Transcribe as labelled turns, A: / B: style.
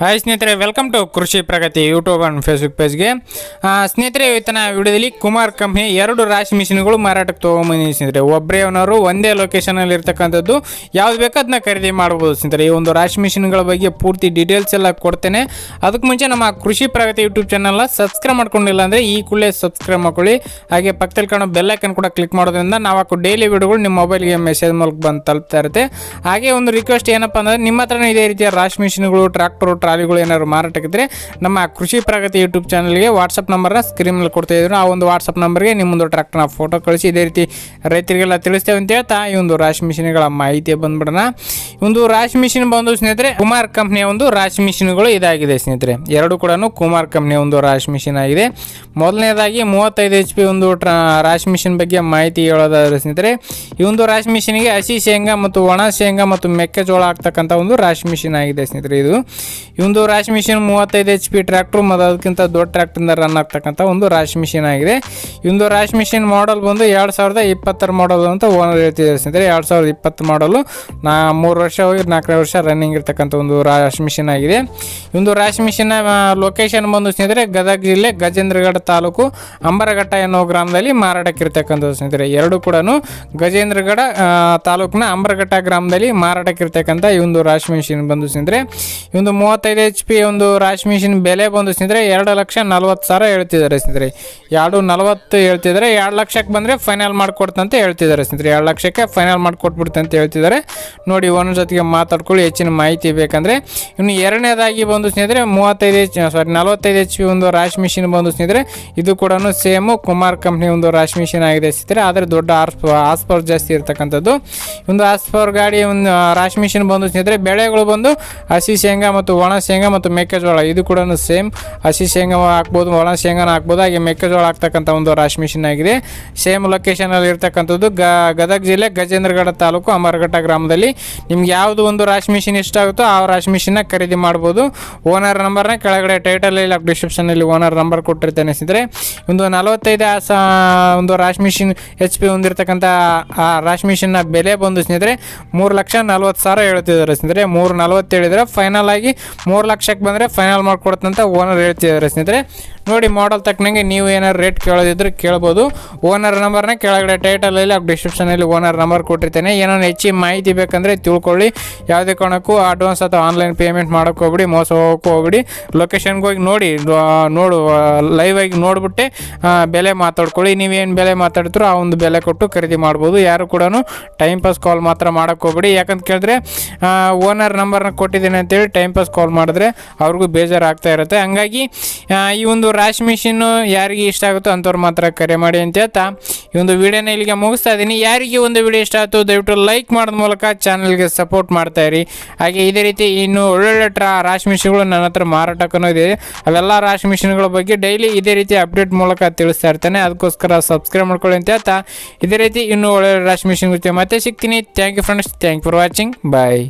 A: Hi ಸ್ನೇಹಿತರೆ welcome to Krishi Pragati YouTube and Facebook ಪೇಜ್ಗೆ ಸ್ನೇಹಿತರೆ, ಇವತ್ತಿನ ವಿಡಿಯೋದಲ್ಲಿ ಕುಮಾರ್ ಕಂಪ್ನಿ ಎರಡು ರಾಶಿ ಮಿಷಿನ್ಗಳು ಮಾರಾಟಕ್ಕೆ ತೊಗೊಂಬಂದಿ ಸ್ನೇಹಿತರೆ. ಒಬ್ಬರೇ ಅವನವರು ಒಂದೇ ಲೊಕೇಶನಲ್ಲಿ ಇರ್ತಕ್ಕಂಥದ್ದು. ಯಾವ್ದು ಬೇಕೋ ಅದನ್ನ ಖರೀದಿ ಮಾಡ್ಬೋದು ಸ್ನೇಹಿತರೆ. ಈ ಒಂದು ರಾಶಿ ಮಿಷಿನ್ಗಳ ಬಗ್ಗೆ ಪೂರ್ತಿ ಡೀಟೇಲ್ಸ್ ಎಲ್ಲ ಕೊಡ್ತೇನೆ. ಅದಕ್ಕೆ ಮುಂಚೆ ನಮ್ಮ ಕೃಷಿ ಪ್ರಗತಿ ಯೂಟ್ಯೂಬ್ ಚಾನಲ್ನ ಸಬ್ಸ್ಕ್ರೈಬ್ ಮಾಡ್ಕೊಂಡಿಲ್ಲ ಅಂದರೆ ಈ ಕೂಡಲೇ ಸಬ್ಸ್ಕ್ರೈಬ್ ಮಾಡ್ಕೊಳ್ಳಿ. ಹಾಗೆ ಪಕ್ಕದಲ್ಲಿ ಕಾಣೋ ಬೆಲ್ ಐಕನ್ ಕೂಡ ಕ್ಲಿಕ್ ಮಾಡೋದ್ರಿಂದ ನಾವು ಹಾಕೋ ಡೈಲಿ ವಿಡಿಯೋಗಳು ನಿಮ್ಮ ಮೊಬೈಲ್ಗೆ ಮೆಸೇಜ್ ಮೂಲಕ ಬಂದು ತಲುಪ್ತಾ ಇರುತ್ತೆ. ಹಾಗೆ ಒಂದು ರಿಕ್ವೆಸ್ಟ್ ಏನಪ್ಪ ಅಂದರೆ, ನಿಮ್ಮ ಹತ್ರನೇ ಇದೇ ರೀತಿಯ ರಾಶಿ ಮಿಷಿನ್ಗಳು ಟ್ರಾಕ್ಟರು ಟ್ರಾಲಿಗಳು ಏನಾದ್ರು ಮಾರಾಟಕ್ಕಿದ್ರೆ ನಮ್ಮ ಕೃಷಿ ಪ್ರಗತಿ ಯೂಟ್ಯೂಬ್ ಚಾನಲ್ಗೆ ವಾಟ್ಸಪ್ ನಂಬರ್ನ ಸ್ಕ್ರೀನ್ ಮೇಲೆ ಕೊಡ್ತಾ ಆ ಒಂದು ವಾಟ್ಸಪ್ ನಂಬರ್ಗೆ ನಿಮ್ಮೊಂದು ಟ್ರ್ಯಾಕ್ಟರ್ನ ಫೋಟೋ ಕಳಿಸಿ. ಇದೇ ರೀತಿ ರೈತರಿಗೆಲ್ಲ ತಿಳಿಸ್ತೇವೆ ಅಂತ ಹೇಳ್ತಾ ಈ ಒಂದು ರಾಶಿ ಮಿಷಿನ್ಗಳ ಮಾಹಿತಿ ಬಂದ್ಬಿಡೋಣ. ಒಂದು ರಾಶಿ ಮಿಷಿನ್ ಬಂದು ಸ್ನೇಹಿತರೆ, ಕುಮಾರ್ ಕಂಪ್ನಿಯ ಒಂದು ರಾಶಿ ಮಿಷಿನ್ಗಳು ಇದಾಗಿದೆ ಸ್ನೇಹಿತರೆ. ಎರಡು ಕೂಡ ಕುಮಾರ್ ಕಂಪ್ನಿಯ ಒಂದು ರಾಶಿ ಮಿಷಿನ್ ಆಗಿದೆ. ಮೊದಲನೇದಾಗಿ ಮೂವತ್ತೈದು ಎಚ್ ಪಿ ಒಂದು ಟ್ರಾ, ರಾಶಿ ಮಿಷಿನ್ ಬಗ್ಗೆ ಮಾಹಿತಿ ಹೇಳೋದಾದ್ರೆ ಸ್ನೇಹಿತರೆ, ಈ ಒಂದು ರಾಶಿ ಮಿಷಿನ್ಗೆ ಹಸಿ ಶೇಂಗಾ ಮತ್ತು ಒಣ ಶೇಂಗಾ ಮತ್ತು ಮೆಕ್ಕೆಜೋಳ ಆಗ್ತಕ್ಕಂಥ ಒಂದು ರಾಶಿ ಮಿಷಿನ್ ಆಗಿದೆ ಸ್ನೇಹಿತರೆ ಇದು. ಒಂದು ರಾಶಿ ಮಿಷಿನ್ ಮೂವತ್ತೈದು ಎಚ್ ಪಿ ಟ್ರ್ಯಾಕ್ಟ್ರು ಮತ್ತು ಅದಕ್ಕಿಂತ ದೊಡ್ಡ ಟ್ರ್ಯಾಕ್ಟ್ರಿಂದ ರನ್ ಆಗ್ತಕ್ಕಂಥ ಒಂದು ರಾಶಿ ಮಿಷಿನ್ ಆಗಿದೆ. ಇವೊಂದು ರಾಶಿ ಮಿಷಿನ್ ಮಾಡಲ್ ಬಂದು ಎರಡು ಸಾವಿರದ ಇಪ್ಪತ್ತರ ಮಾಡಲ್ ಅಂತ ಓನರ್ ಹೇಳ್ತಿದ್ದಾರೆ ಸ್ನೇಹಿತರೆ ಎರಡು ಸಾವಿರದ ಇಪ್ಪತ್ತು ಮಾಡಲು ನಾ ಮೂರು ವರ್ಷ ಹೋಗಿ ನಾಲ್ಕನೇ ವರ್ಷ ರನ್ನಿಂಗ್ ಇರ್ತಕ್ಕಂಥ ಒಂದು ರಾಶಿ ಮಿಷಿನ್ ಆಗಿದೆ. ಇವೊಂದು ರಾಶಿ ಮಿಷಿನ್ ಲೊಕೇಶನ್ ಬಂದು ಸ್ನೇಹಿತರೆ ಗದಗ ಜಿಲ್ಲೆ ಗಜೇಂದ್ರಗಢ ತಾಲೂಕು ಅಂಬರಘಟ್ಟ ಎನ್ನುವ ಗ್ರಾಮದಲ್ಲಿ ಮಾರಾಟಕ್ಕಿರ್ತಕ್ಕಂಥದ್ದು ಸ್ನೇಹಿತರೆ. ಎರಡು ಕೂಡ ಗಜೇಂದ್ರಗಢ ತಾಲೂಕಿನ ಅಂಬರಘಟ್ಟ ಗ್ರಾಮದಲ್ಲಿ ಮಾರಾಟಕ್ಕಿರ್ತಕ್ಕಂಥ ಈ ಒಂದು ರಾಶಿ ಮಿಷಿನ್ ಬಂದು ಸ್ನೇಹಿತರೆ. ಇವೊಂದು ಮೂವತ್ತೈದು ಎಚ್ ಪಿ ಒಂದು ರಾಶಿ ಮಿಷಿನ್ ಬೆಲೆ ಬಂದು ಸ್ನೇಹಿತರೆ ಎರಡು ಲಕ್ಷ ನಲ್ವತ್ತು ಸಾವಿರ ಹೇಳ್ತಿದ್ದಾರೆ ಸ್ನೇಹಿತರೆ. ಎರಡು ನಲ್ವತ್ತು ಹೇಳ್ತಿದ್ದಾರೆ, ಎರಡು ಲಕ್ಷಕ್ಕೆ ಬಂದರೆ ಫೈನಲ್ ಮಾಡಿಕೊಡ್ತಂತ ಹೇಳ್ತಿದ್ದಾರೆ ಸ್ನೇಹಿತರೆ. ಎರಡು ಲಕ್ಷಕ್ಕೆ ಫೈನಲ್ ಮಾಡಿಕೊಟ್ಬಿಡ್ತಂತ ಅಂತ ಹೇಳ್ತಿದ್ದಾರೆ. ನೋಡಿ ಒಂದೊಂದು ಜೊತೆಗೆ ಮಾತಾಡ್ಕೊಳ್ಳಿ, ಹೆಚ್ಚಿನ ಮಾಹಿತಿ ಬೇಕಂದರೆ. ಇನ್ನು ಎರಡನೇದಾಗಿ ಬಂದು ಸ್ನೇಹಿತರೆ, ಮೂವತ್ತೈದು ಎಚ್ ಸಾರಿ ನಲವತ್ತೈದು ಎಚ್ ಪಿ ಒಂದು ರಾಶಿ ಮಿಷಿನ್ ಬಂದು ಸ್ನೇಹಿತರೆ, ಇದು ಕೂಡ ಸೇಮು ಕುಮಾರ್ ಕಂಪ್ನಿ ಒಂದು ರಾಶಿ ಮಿಷಿನ್ ಆಗಿದೆ ಸ್ನೇಹಿತರೆ. ಆದರೆ ದೊಡ್ಡ ಆರ್ಸ್ ಆಸ್ಪರ್ ಜಾಸ್ತಿ ಇರ್ತಕ್ಕಂಥದ್ದು. ಒಂದು ಆಸ್ಪರ್ ಗಾಡಿ, ಒಂದು ರಾಶಿ ಮಿಷಿನ್ ಬಂದು ಸ್ನೇಹಿತರೆ, ಬೆಳೆಗಳು ಬಂದು ಹಸಿ ಶೇಂಗಾ ಮತ್ತು ಒಣ ಶೇಂಗಾ ಮತ್ತು ಮೆಕ್ಕೆಜೋಳ ಇದು ಕೂಡ ಸೇಮ್. ಹಸಿ ಶೇಂಗಾ ಹಾಕ್ಬೋದು ಒಣ ಶೇಂಗಾನ ಹಾಕ್ಬೋದು. ಹಾಗೆ ಮೆಕ್ಕೆಜೋಳ ಹಾಕ್ತಕ್ಕಂಥ ಒಂದು ರಾಶಿ ಮಿಷಿನ್ ಆಗಿದೆ. ಸೇಮ್ ಲೊಕೇಶನಲ್ಲಿ ಇರ್ತಕ್ಕಂಥದ್ದು ಗ, ಗದಗ ಜಿಲ್ಲೆ ಗಜೇಂದ್ರಗಡ ತಾಲೂಕು ಅಮರಘಟ್ಟ ಗ್ರಾಮದಲ್ಲಿ. ನಿಮ್ಗೆ ಯಾವುದು ಒಂದು ರಾಶಿ ಮಿಷಿನ್ ಇಷ್ಟ ಆಗುತ್ತೋ ಆ ರಾಶಿ ಮಿಷಿನ್ನ ಖರೀದಿ ಮಾಡ್ಬೋದು. ಓನರ್ ನಂಬರ್ನ ಕೆಳಗಡೆ ಟೈಟಲಲ್ಲಿ ಡಿಸ್ಕ್ರಿಪ್ಷನಲ್ಲಿ ಓನರ್ ನಂಬರ್ ಕೊಟ್ಟಿರ್ತೇನೆ ಸ್ನೇಹಿತರೆ. ಒಂದು ನಲವತ್ತೈದು ಆ ಸಾ, ಒಂದು ರಾಶಿ ಮಿಷಿನ್ ಎಚ್ ಪಿ ಹೊಂದಿರತಕ್ಕಂಥ ಆ ರಾಶಿ ಮಿಷಿನ್ನ ಬೆಲೆ ಬಂದು ಸ್ನೇಹಿತರೆ, ಮೂರು ಲಕ್ಷ ನಲ್ವತ್ತು ಸಾವಿರ ಹೇಳ್ತಿದ್ದಾರೆ ಸ್ನೇಹಿತರೆ. ಮೂರು ನಲ್ವತ್ತು ಫೈನಲ್ ಆಗಿ ಮೂರು ಲಕ್ಷಕ್ಕೆ ಬಂದರೆ ಫೈನಲ್ ಮಾಡ್ಕೊಡ್ತಂತ ಓನರ್ ಹೇಳ್ತಿದ್ದಾರೆ ಸ್ನೇಹಿತರೆ. ನೋಡಿ ಮಾಡಲ್ ತಕ್ಕನಂಗೆ ನೀವು ಏನಾರು ರೇಟ್ ಕೇಳೋದಿದ್ರೆ ಕೇಳ್ಬೋದು. ಓನರ್ ನಂಬರ್ನ ಕೆಳಗಡೆ ಟೈಟಲಲ್ಲಿ ಡಿಸ್ಕ್ರಿಪ್ಷನಲ್ಲಿ ಓನರ್ ನಂಬರ್ ಕೊಟ್ಟಿರ್ತೇನೆ. ಏನಾದ್ರು ಹೆಚ್ಚಿನ ಮಾಹಿತಿ ಬೇಕಂದರೆ ತಿಳ್ಕೊಳ್ಳಿ. ಯಾವುದೇ ಕಾರಣಕ್ಕೂ ಅಡ್ವಾನ್ಸ್ ಅಥವಾ ಆನ್ಲೈನ್ ಪೇಮೆಂಟ್ ಮಾಡೋಕ್ಕೆ ಹೋಗ್ಬಿಡಿ, ಮೋಸ ಹೋಗೋಕ್ಕೂ ಹೋಗ್ಬಿಡಿ. ಲೊಕೇಶನ್ಗೆ ಹೋಗಿ ನೋಡಿ ನೋಡು ಲೈವ್ ಆಗಿ ನೋಡ್ಬಿಟ್ಟೆ ಬೆಲೆ ಮಾತಾಡ್ಕೊಳ್ಳಿ. ನೀವೇನು ಬೆಲೆ ಮಾತಾಡ್ತೀರೋ ಆ ಒಂದು ಬೆಲೆ ಕೊಟ್ಟು ಖರೀದಿ ಮಾಡ್ಬೋದು. ಯಾರು ಕೂಡ ಟೈಮ್ ಪಾಸ್ ಕಾಲ್ ಮಾತ್ರ ಮಾಡೋಕ್ಕೆ ಹೋಗ್ಬಿಡಿ. ಯಾಕಂತ ಕೇಳಿದ್ರೆ ಓನರ್ ನಂಬರ್ನ ಕೊಟ್ಟಿದ್ದೀನಿ ಅಂತೇಳಿ ಟೈಮ್ ಪಾಸ್ ಕಾಲ್ ಮಾಡಿದ್ರೆ ಅವ್ರಿಗೂ ಬೇಜಾರಾಗ್ತಾ ಇರುತ್ತೆ. ಹಂಗಾಗಿ ಈ ಒಂದು ರಾಶಿ ಮಿಷಿನ್ನು ಯಾರಿಗೆ ಇಷ್ಟ ಆಗುತ್ತೋ ಅಂಥವ್ರು ಮಾತ್ರ ಕರೆ ಮಾಡಿ ಅಂತ ಹೇಳ್ತಾ, ಈ ಒಂದು ವಿಡಿಯೋನ ಇಲ್ಲಿಗೆ ಮುಗಿಸ್ತಾ ಇದ್ದೀನಿ. ಯಾರಿಗೆ ಒಂದು ವಿಡಿಯೋ ಇಷ್ಟ ಆಯಿತು ದಯವಿಟ್ಟು ಲೈಕ್ ಮಾಡೋದ ಮೂಲಕ ಚಾನಲ್ಗೆ ಸಪೋರ್ಟ್ ಮಾಡ್ತಾ ಇರಿ. ಹಾಗೆ ಇದೇ ರೀತಿ ಇನ್ನು ಒಳ್ಳೊಳ್ಳೆ ಟ್ರಾ, ರಾಶಿ ಮಿಷಿನ್ಗಳು ನನ್ನ ಹತ್ರ ಮಾರಾಟಕ್ಕೂ ಇದೆ. ಅವೆಲ್ಲ ರಾಶಿ ಮಿಷಿನ್ಗಳ ಬಗ್ಗೆ ಡೈಲಿ ಇದೇ ರೀತಿ ಅಪ್ಡೇಟ್ ಮೂಲಕ ತಿಳಿಸ್ತಾ ಇರ್ತಾನೆ. ಅದಕ್ಕೋಸ್ಕರ ಸಬ್ಸ್ಕ್ರೈಬ್ ಮಾಡ್ಕೊಳ್ಳಿ ಅಂತ ಹೇಳ್ತಾ, ಇದೇ ರೀತಿ ಇನ್ನೂ ಒಳ್ಳೆ ರಾಶಿ ಮಿಷಿನ್ ಮತ್ತೆ ಸಿಗ್ತೀನಿ. Thank you friends thank for watching bye